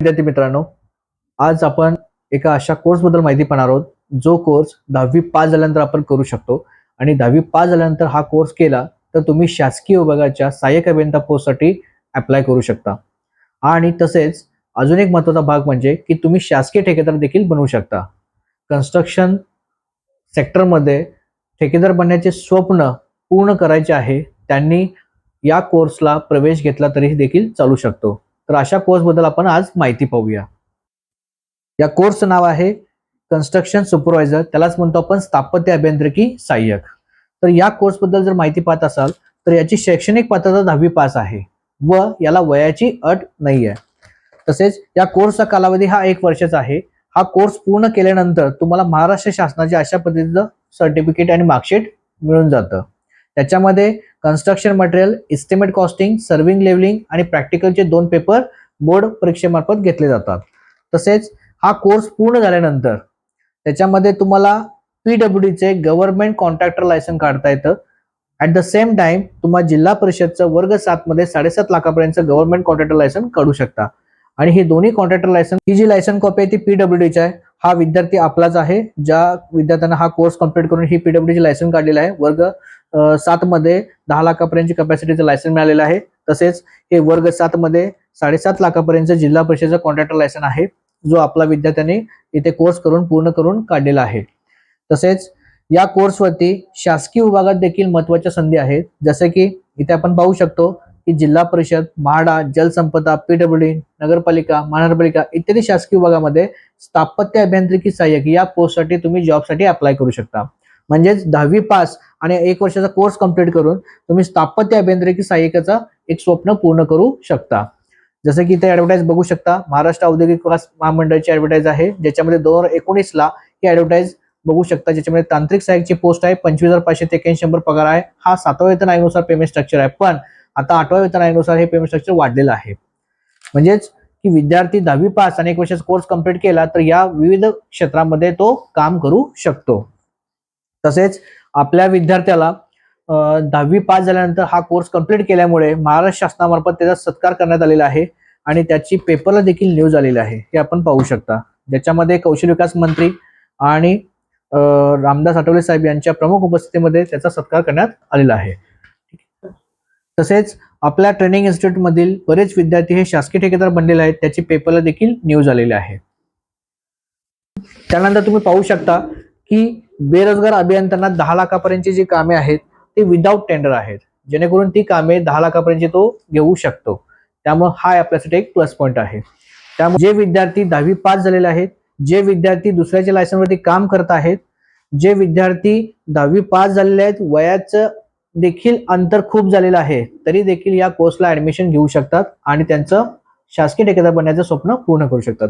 विद्यार्थी मित्रांनो आज आपण एका अशा कोर्सबद्दल माहिती पाहणार आहोत. जो कोर्स दहावी पास झाल्यानंतर आपण करू शकतो. आणि दहावी पास झाल्यानंतर हा कोर्स केला तर तुम्ही शासकीय विभागाच्या सहाय्यक अभियंता पोस्टसाठी अप्लाय करू शकता. आणि तसेच अजून एक महत्त्वाचा भाग म्हणजे की तुम्ही शासकीय ठेकेदार देखील बनवू शकता. कन्स्ट्रक्शन सेक्टरमध्ये ठेकेदार बनण्याचे स्वप्न पूर्ण करायचे आहे त्यांनी या कोर्सला प्रवेश घेतला तरी देखील चालू शकतो. तर अशा कोर्सबद्दल आपण आज माहिती पाहूया. या कोर्सचं नाव आहे कन्स्ट्रक्शन सुपरवायझर त्यालाच म्हणतो आपण स्थापत्य अभियांत्रिकी सहाय्यक. तर या कोर्सबद्दल जर माहिती पाहत असाल तर याची शैक्षणिक पात्रता दहावी पास आहे व याला वयाची अट नाही आहे तसेच या कोर्सचा कालावधी हा एक वर्षाचा आहे. हा कोर्स पूर्ण केल्यानंतर तुम्हाला महाराष्ट्र शासनाच्या अशा पद्धतीचं सर्टिफिकेट आणि मार्कशीट मिळून जातं. त्याच्यामध्ये construction material estimate costing surveying levelling आणि प्रॅक्टिकलचे दोन पेपर बोर्ड परीक्षेमार्फत घेतले जातात. तसेच हा कोर्स पूर्ण झाल्यानंतर त्याच्यामध्ये तुम्हाला पीडब्ल्यू डीचे गव्हर्नमेंट कॉन्ट्रॅक्टर लायसन काढता येतं. ऍट द सेम टाइम तुम्हाला जिल्हा परिषदचं वर्ग सात मध्ये साडेसात लाखापर्यंत गव्हर्नमेंट कॉन्ट्रॅक्टर लायसन काढू शकता. आणि हे दोन्ही कॉन्ट्रॅक्टर लायसन ही जी लायसन कॉपी आहे ती पीडब्ल्यू डीची आहे. हा विद्यार्थी आपलाच आहे. ज्या विद्यार्थ्यांना हा कोर्स कंप्लीट करून ही पीडब्ल्यू ची लायसन काढलेला आहे. वर्ग सात मध्ये दहा लाखापर्यंतची कपॅसिटीचं लायसन मिळालेलं आहे. तसेच हे वर्ग सात मध्ये साडेसात लाखापर्यंत जिल्हा परिषदेचा कॉन्ट्रॅक्टर लायसन आहे. जो आपला विद्यार्थ्यांनी इथे कोर्स करून पूर्ण करून काढलेला आहे. तसेच या कोर्सवरती शासकीय विभागात देखील महत्त्वाच्या संधी आहेत. जसे की इथे आपण पाहू शकतो की जिल्हा परिषद म्हाडा जलसंपदा पीडब्ल्यू डी नगरपालिका महानगरपालिका इत्यादी शासकीय विभागामध्ये स्थापत्य अभियांत्रिकी सहाय्यक या पोस्टसाठी तुम्ही जॉबसाठी अप्लाय करू शकता. म्हणजेच दहावी पास आणि एक वर्षाचा कोर्स कंप्लीट करून तुम्ही स्थापत्य अभियांत्रिकी सहाय्यकाचा एक स्वप्न पूर्ण करू शकता. जसं की इथे ऍडव्हर्टाईज बघू शकता महाराष्ट्र औद्योगिक विकास महामंडळाची ऍडव्हर्टाईज आहे ज्याच्यामध्ये दोन हजार एकोणीसला ही ऍडव्हर्टाईज बघू शकता ज्याच्यामध्ये तांत्रिक सहाय्यकची पोस्ट आहे पंचवीस हजार पाचशे ते एक्याऐंशी शंभर पगार आहे हा सातव्या वेतन आयोगानुसार पेमेंट स्ट्रक्चर आहे पण आता आठव्या वेतन आयोगानुसार हे पेमेंट स्ट्रक्चर वाढलेलं आहे. म्हणजेच की विद्यार्थी दहावी पास आणि एक वर्षाचा कोर्स कंप्लीट केला तर या विविध क्षेत्रामध्ये तो काम करू शकतो. तसेच आपल्या विद्यार्थ्याला दहावी पास झाल्यानंतर हा कोर्स कंप्लीट केल्यामुळे महाराष्ट्र शासनामार्फत त्याचा सत्कार करण्यात आलेला आहे आणि त्याची पेपरला देखील न्यूज आलेली आहे हे आपण पाहू शकता. ज्याच्यामध्ये कौशल्य विकास मंत्री आणि रामदास आठवले साहेब यांच्या प्रमुख उपस्थितीमध्ये त्याचा सत्कार करण्यात आलेला आहे. तसेच आपल्या ट्रेनिंग इन्स्टिट्यूटमधील बरेच विद्यार्थी हे शासकीय ठेकेदार बनलेले आहेत. त्याची पेपरला देखील न्यूज आलेले आहे. त्यानंतर तुम्ही पाहू शकता की बेरोजगार अभियंत्यांना दहा लाखापर्यंतची जी कामे आहेत ती विदाऊट टेंडर आहेत. जेणेकरून ती कामे दहा लाखापर्यंत तो घेऊ शकतो. त्यामुळे हा आपल्यासाठी एक प्लस पॉईंट आहे. त्यामुळे जे विद्यार्थी दहावी पास झालेले आहेत जे विद्यार्थी दुसऱ्याच्या लायसनवरती काम करत आहेत जे विद्यार्थी दहावी पास झालेले आहेत वयाचं देखील अंतर खूप झालेलं आहे. तरी देखील या कोर्सला ऍडमिशन घेऊ शकतात आणि त्यांचं शासकीय ठेकेदार बनण्याचं स्वप्न पूर्ण करू शकतात.